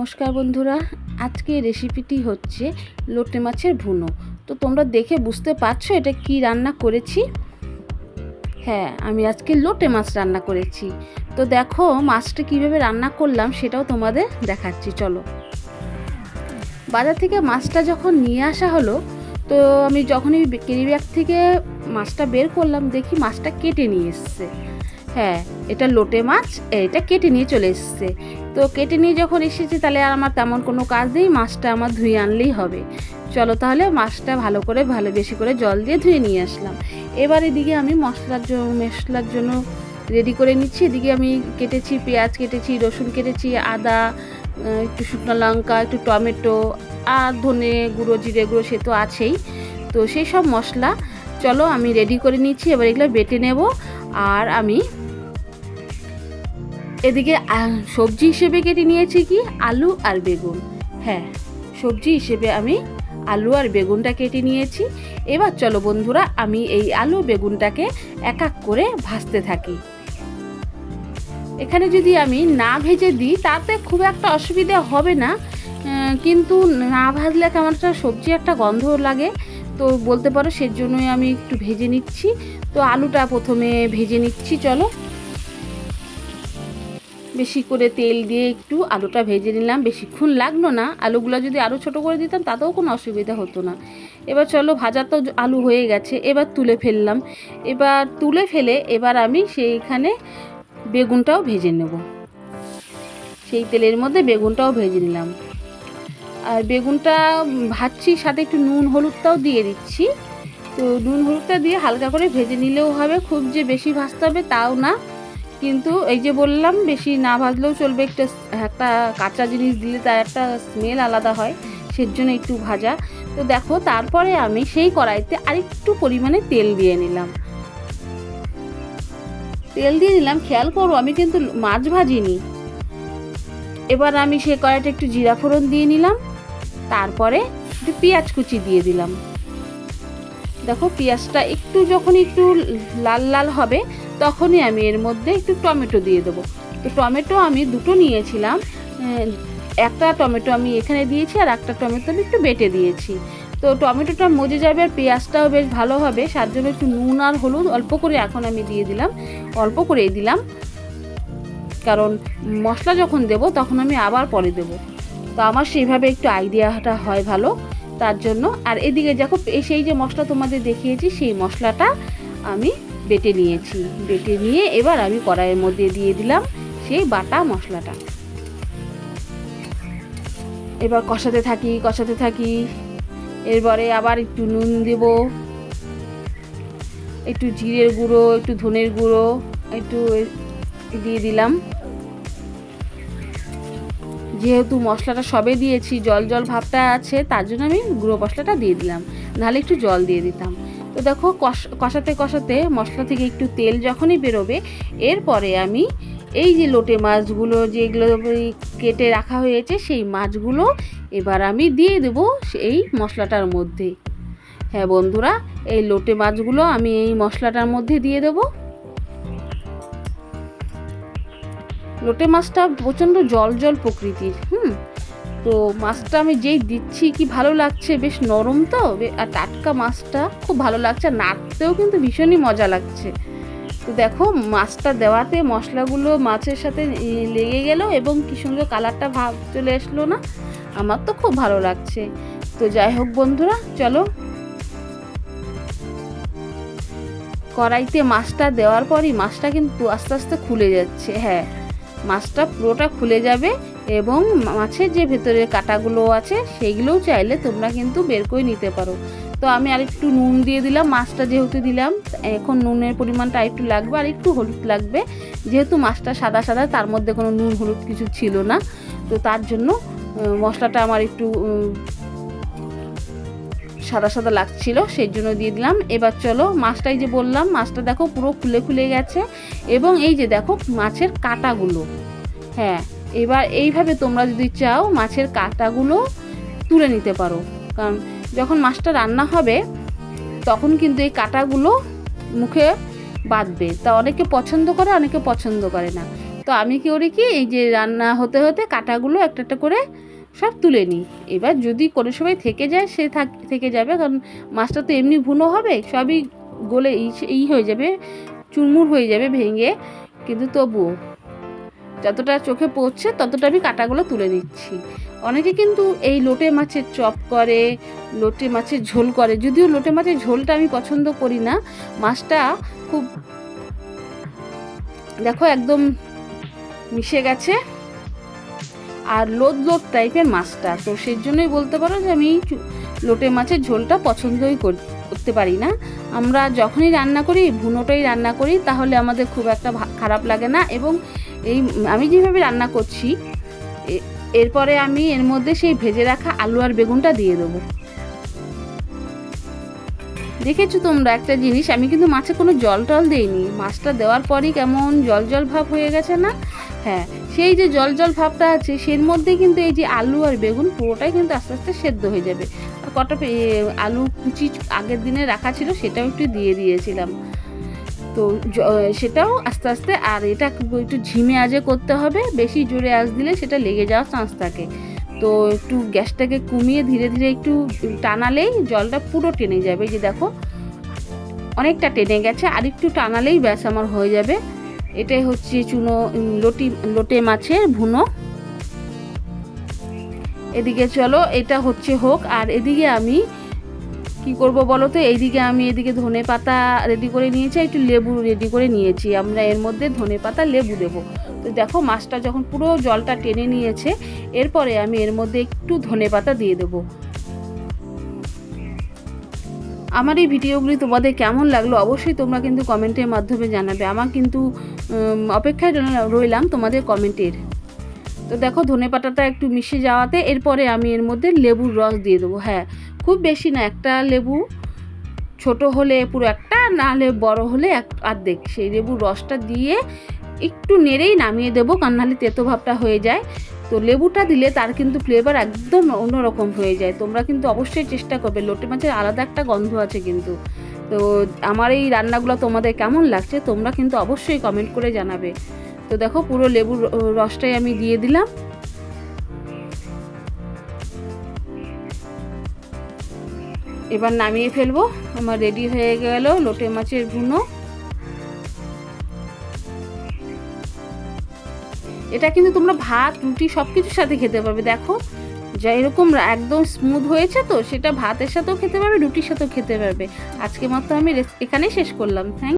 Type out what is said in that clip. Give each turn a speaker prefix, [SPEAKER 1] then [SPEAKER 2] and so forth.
[SPEAKER 1] নমস্কার বন্ধুরা, আজকে রেসিপিটি হচ্ছে লোটে মাছের ভুনো। তো তোমরা দেখে বুঝতে পারছ এটা কি রান্না করেছি? হ্যাঁ আমি আজকে লোটে মাছ রান্না করেছি। তো দেখো মাছটা কীভাবে রান্না করলাম সেটাও তোমাদের দেখাচ্ছি, চলো। বাজার থেকে মাছটা যখন নিয়ে আসা হলো, তো আমি যখনই কেরি ব্যাগ থেকে মাছটা বের করলাম, দেখি মাছটা কেটে নিয়ে এসছে। হ্যাঁ এটা লোটে মাছ এটা কেটে নিয়ে চলে এসছে। তো কেটে নিয়ে যখন এসেছি, তাহলে আর আমার তেমন কোনো কাজ নেই, মাছটা আমার ধুয়ে আনলেই হবে। চলো তাহলে মাছটা ভালো করে, ভালো বেশি করে জল দিয়ে ধুয়ে নিয়ে আসলাম। এবার এদিকে আমি মশলার জন্য মশলার জন্য রেডি করে নিচ্ছি। এদিকে আমি কেটেছি পেঁয়াজ, কেটেছি, রসুন কেটেছি, আদা একটু শুকনো লঙ্কা, একটু টমেটো আর ধনে গুঁড়ো, জিরে গুঁড়ো সে তো আছেই। তো সেই সব মশলা, চলো আমি রেডি করে নিচ্ছি। এবার এগুলো বেটে নেব। আর আমি এদিকে সবজি হিসেবে কেটে নিয়েছি কি? আলু আর বেগুন। হ্যাঁ সবজি হিসেবে আমি আলু আর বেগুনটা কেটে নিয়েছি। এবার চলো বন্ধুরা, আমি এই আলু বেগুনটাকে এক এক করে ভাজতে থাকি। এখানে যদি আমি না ভেজে দিই, তাতে খুব একটা অসুবিধা হবে না। কিন্তু না ভাজলে কেমন একটা সবজি একটা গন্ধ লাগে। তো বলতে পারো, সেজন্যই আমি একটু ভেজে নিচ্ছি। তো আলুটা প্রথমে ভেজে নিচ্ছি, চলো। বেশি করে তেল দিয়ে একটু আলুটা ভেজে নিলাম। বেশিক্ষণ লাগল না। আলুগুলো যদি আরও ছোট করে দিতাম, তাতেও কোনো অসুবিধা হতো না। এবার চলো, ভাজা তো আলু হয়ে গেছে, এবার তুলে ফেললাম। এবার তুলে ফেলে এবার আমি সেইখানে বেগুনটাও ভেজে নেব। সেই তেলের মধ্যে বেগুনটাও ভেজে নিলাম। আর বেগুনটা ভাজছি, সাথে একটু নুন হলুদটাও দিয়ে দিচ্ছি। তো নুন হলুদটা দিয়ে হালকা করে ভেজে নিলেও হবে। খুব যে বেশি ভাজতে হবে তাও না। কিন্তু এই যে বললাম, বেশি না ভাজলেও চলবে একটা একটা কাঁচা জিনিস দিলে তার একটা স্মেল আলাদা হয় সের জন্য একটু ভাজা। তো দেখো, তারপরে আমি সেই কড়াইতে আরেকটু পরিমাণে তেল দিয়ে নিলাম। তেল দিয়ে নিলাম, খেয়াল করো, আমি কিন্তু মাছ ভাজিনি। এবার আমি সেই কড়াইটা একটু জিরা ফোড়ন দিয়ে নিলাম, তারপরে একটু পেঁয়াজ কুচি দিয়ে দিলাম। দেখো, পেঁয়াজটা একটু যখন একটু লাল লাল হবে তখনই আমি এর মধ্যে একটু টমেটো দিয়ে দেবো। তো টমেটো আমি দুটো নিয়েছিলাম একটা টমেটো আমি এখানে দিয়েছি আর একটা টমেটো আমি একটু বেটে দিয়েছি। তো টমেটোটা মজে যাবে আর পেঁয়াজটাও বেশ ভালো হবে তার জন্য একটু নুন আর হলুদ অল্প করে এখন আমি দিয়ে দিলাম, অল্প করেই দিলাম। কারণ মশলা যখন দেব তখন আমি আবার পরে দেব। তো আমার সেইভাবে একটু আইডিয়াটা হয় ভালো, তার জন্য। আর এদিকে দেখো সেই যে মশলা তোমাদের দেখিয়েছি, সেই মশলাটা আমি বেটে নিয়েছি। বেটে নিয়ে এবার আমি কড়াইয়ের মধ্যে দিয়ে দিলাম সেই বাটা মশলাটা। এবার কষাতে থাকি কষাতে থাকি। এরপরে আবার একটু নুন দেব। একটু জিরের গুঁড়ো, একটু ধনের গুঁড়ো, একটু দিয়ে দিলাম। যেহেতু মশলাটা সবে দিয়েছি, জল জল ভাবটা আছে, তার জন্য আমি গুঁড়ো মশলাটা দিয়ে দিলাম। নাহলে একটু জল দিয়ে দিতাম। দেখো কষ- কষাতে কষাতে মশলা থেকে একটু তেল যখনই বেরোবে, এরপরে আমি এই যে লোটে মাছগুলো যেগুলো কেটে রাখা হয়েছে, সেই মাছগুলো এবার আমি দিয়ে দেবো এই মশলাটার মধ্যে। হ্যাঁ বন্ধুরা, এই লোটে মাছগুলো আমি এই মশলাটার মধ্যে দিয়ে দেবো। লোটে মাছটা প্রচণ্ড জল জল প্রকৃতির, হুম? তো মাছটা আমি যেই দিচ্ছি, কি ভালো লাগছে? বেশ নরম তো। আর টাটকা মাছটা খুব ভালো লাগছে। নাড়তেও কিন্তু ভীষণই মজা লাগছে। তো দেখো, মাছটা দেওয়াতে মশলাগুলো মাছের সাথে লেগে গেল এবং কি সুন্দর কালারটা ভাব চলে আসলো না? আমার তো খুব ভালো লাগছে। তো যাই হোক বন্ধুরা, চলো। কড়াইতে মাছটা দেওয়ার পরই মাছটা কিন্তু আস্তে আস্তে খুলে যাচ্ছে। হ্যাঁ মাছটা পুরোটা খুলে যাবে। এবং মাছের যে ভেতরের কাটাগুলো আছে সেইগুলোও চাইলে তোমরা কিন্তু বের করে নিতে পারো। তো আমি আর একটু নুন দিয়ে দিলাম, মাছটা যেহেতু দিলাম, এখন নুনের পরিমাণটা একটু লাগবে, আর একটু হলুদ লাগবে। যেহেতু মাছটা সাদা সাদা, তার মধ্যে কোনো নুন হলুদ কিছু ছিল না। তো তার জন্য মশলাটা আমার একটু সাদা সাদা লাগছিল, সেই জন্য দিয়ে দিলাম। এবার চলো, মাছটাই যে বললাম, মাছটা দেখো পুরো খুলে খুলে গেছে। এবং এই যে দেখো, মাছের কাঁটাগুলো। হ্যাঁ এবার এইভাবে তোমরা যদি চাও, মাছের কাঁটাগুলো তুলে নিতে পারো। কারণ যখন মাছটা রান্না হবে, তখন কিন্তু এই কাঁটাগুলো মুখে বাঁধবে। তা অনেকে পছন্দ করে, অনেকে পছন্দ করে না। তো আমি কি করি কি, এই যে রান্না হতে হতে কাঁটাগুলো একটা একটা করে সব তুলে নিই। এবার যদি কোনো সময় থেকে যায়, সে থাক, থেকে যাবে। কারণ মাছটা তো এমনি ভুনো হবে, সবই গলে, এই হয়ে যাবে, চুরমুর হয়ে যাবে, ভেঙে। কিন্তু তবুও যতটা চোখে পড়ছে, ততটা আমি কাটাগুলো তুলে নিচ্ছি। অনেকে কিন্তু এই লোটে মাছের চপ করে, লোটে মাছের ঝোল করে। যদিও লোটে মাছের ঝোলটা আমি পছন্দ করি না, মাছটা খুব, দেখো একদম মিশে গেছে। আর লোদ লোদ টাইপের মাছটা, তো সেই জন্যই বলতে পারো যে আমি লোটে মাছের ঝোলটা পছন্দই কর- করতে পারি না। আমরা যখনই রান্না করি, ভুনোটাই রান্না করি, তাহলে আমাদের খুব একটা খারাপ লাগে না। এবং এই আমি যেভাবে রান্না করছি এরপরে আমি এর মধ্যে সেই ভেজে রাখা আলু আর বেগুনটা দিয়ে দেবো। দেখেছ তোমরা একটা জিনিস, আমি কিন্তু মাছে কোনো জল টল দিইনি। মাছটা দেওয়ার পরই কেমন জল জল ভাব হয়ে গেছে না? হ্যাঁ সেই যে জল জল ভাবটা আছে, সের মধ্যে কিন্তু এই যে আলু আর বেগুন পুরোটাই কিন্তু আস্তে আস্তে সেদ্ধ হয়ে যাবে। আর কটা আলু কুচি আগের দিনে রাখা ছিল, সেটাও একটু দিয়ে দিয়েছিলাম। তো সেটাও আস্তে আস্তে, আর এটা একটু ঝিমে আজে করতে হবে, বেশি জোরে আঁচ দিলে সেটা লেগে যাওয়ার চান্স থাকে তো একটু গ্যাসটাকে কমিয়ে ধীরে ধীরে একটু টানালেই জলটা পুরো টেনে যাবে যে দেখো। অনেকটা টেনে গেছে, আর একটু টানালেই ব্যাস আমার হয়ে যাবে। এটাই হচ্ছে চুনো লটি, লোটে মাছের ভুনো। এদিকে চলো, এটা হচ্ছে হোক, আর এদিকে আমি কি করব বলো তো? এইদিকে আমি এদিকে ধনে পাতা রেডি করে নিয়েছি একটু লেবু রেডি করে নিয়েছি। আমরা এর মধ্যে ধনে পাতা, লেবু দেবো। তো দেখো, মাছটা যখন পুরো জলটা টেনে নিয়েছে, এরপরে আমি এর মধ্যে একটু ধনে পাতা দিয়ে দেবো। আমার এই ভিডিওগুলি তোমাদের কেমন লাগল অবশ্যই তোমরা কিন্তু কমেন্টের মাধ্যমে জানাবে। আমার কিন্তু অপেক্ষায় রইলাম- তোমাদের কমেন্টের। তো দেখো, ধনে পাতাটা একটু মিশে যাওয়াতে এরপরে আমি এর মধ্যে লেবুর রস দিয়ে দেবো। হ্যাঁ খুব বেশি না, একটা লেবু ছোট হলে পুরো একটা, না হলে বড় হলে এক অর্ধেক সেই লেবুর রসটা দিয়ে একটু নেড়েই নামিয়ে দেবো, কারণ নাহলে তেতো ভাবটা হয়ে যায়। তো লেবুটা দিলে তার কিন্তু ফ্লেভার একদম অন্যরকম হয়ে যায়। তোমরা কিন্তু অবশ্যই চেষ্টা করবে। লোটে মাছের আলাদা একটা গন্ধ আছে কিন্তু। তো আমার এই রান্নাগুলো তোমাদের কেমন লাগছে, তোমরা কিন্তু অবশ্যই কমেন্ট করে জানাবে। তো দেখো পুরো লেবুর রসটাই আমি দিয়ে দিলাম। এবার নামিয়ে ফেলব। আমার রেডি হয়ে গেল লোটে মাছের ভুনো এটা কিন্তু তোমরা ভাত, রুটি সব কিছুর সাথে খেতে পারবে। দেখো, যা এরকম একদম স্মুথ হয়েছে তো, সেটা ভাতের সাথেও খেতে পারবে, রুটির সাথেও খেতে পারবে। আজকে মাত্র আমি এখানেই শেষ করলাম। থ্যাংক